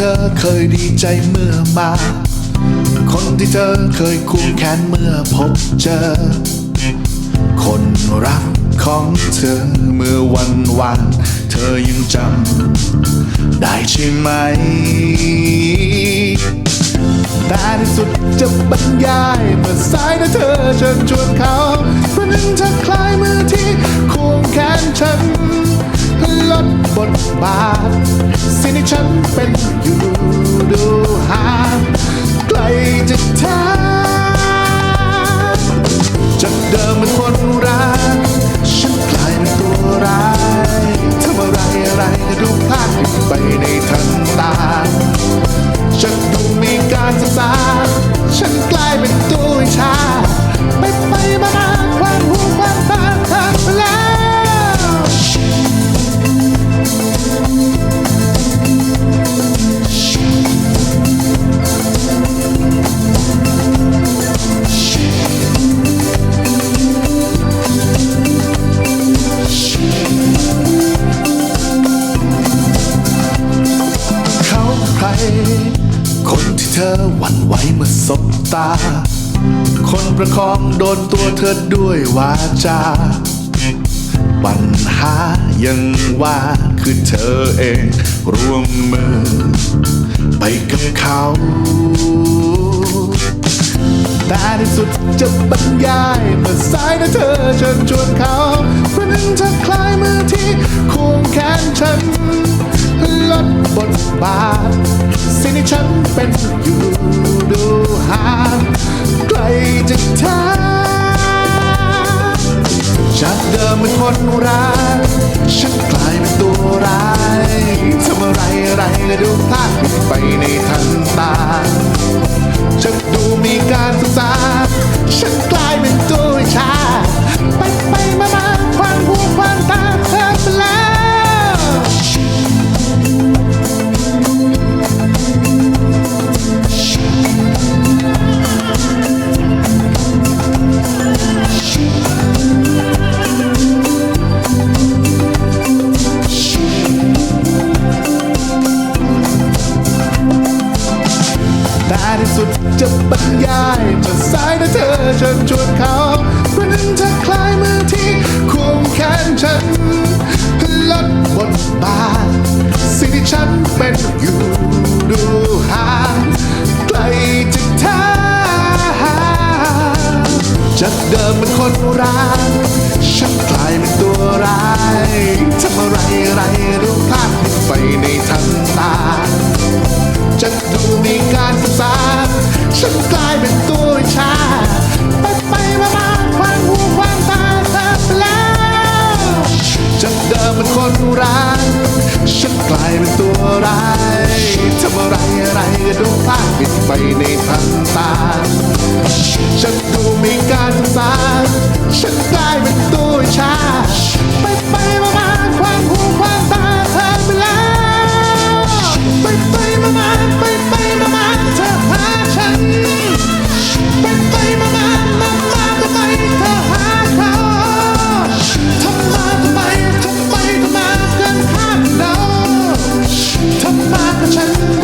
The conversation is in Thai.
เธอเคยดีใจเมื่อมา คนที่เธอเคยควงแขนเมื่อพบเจอ คนรักของเธอเมื่อวันวานเธอยังจำได้ใช่ไหมแต่ที่สุดจะบรรยายเมื่อสายนะเธอเชิญชวนเขาประนึงเธอคลายมือที่ควงแขนฉันลดบทบาท สิ่งที่ฉันเป็นอยู่ดูหาไกลจากเธอจากเดิมเป็นคนรักฉันกลายเป็นตัวร้ายทำอะไรอะไรก็ดูพลาดไปในทันตา ตา คนประคองโดนตัวเธอด้วยวาจา ปัญหายังว่าคือเธอเองร่วมมือ ไปกับเขาแต่ที่สุดจะบรรยายเมื่อสายนะเธอเชิญชวนเขาเพราะนั้นเธอคลายมือที่ควงแขนฉันลดบทบาทสิ่งที่ฉันเป็นอยู่ดู ห่างไกลจากเธอจากเดิมเป็นคนรักฉันกลายเป็นตัวร้ายทำอะไรอะไรก็ดูพลาดไปในทันตาฉันดูมีการศึกษาฉันกลายเป็นตัวชา แต่ที่สุดจะบรรยายเมื่อสายนะเธอเชิญชวนเขาเพราะนั้นเธอคลายมือที่ควงแขนฉันลดบทบาทสิ่งที่ฉันเป็นอยู่ดูห่างไกลจากเธอจากเดิมเป็นคนรักฉันกลายเป็นตัวร้ายทำอะไรอะไรดูพลาดไปในทันต ไปในทันตา ฉันดูมีการสาฉันกลายเป็นตัวชา ไปไปมามาความหูความตาเธอไปแล้ว ไปไปมามาไปไปมามาเธอหาฉัน ไปไปมามามามาทำไมเธอหาเขาทำมาทำไมทำไมทำมาเกินคาดเราทำมากับฉัน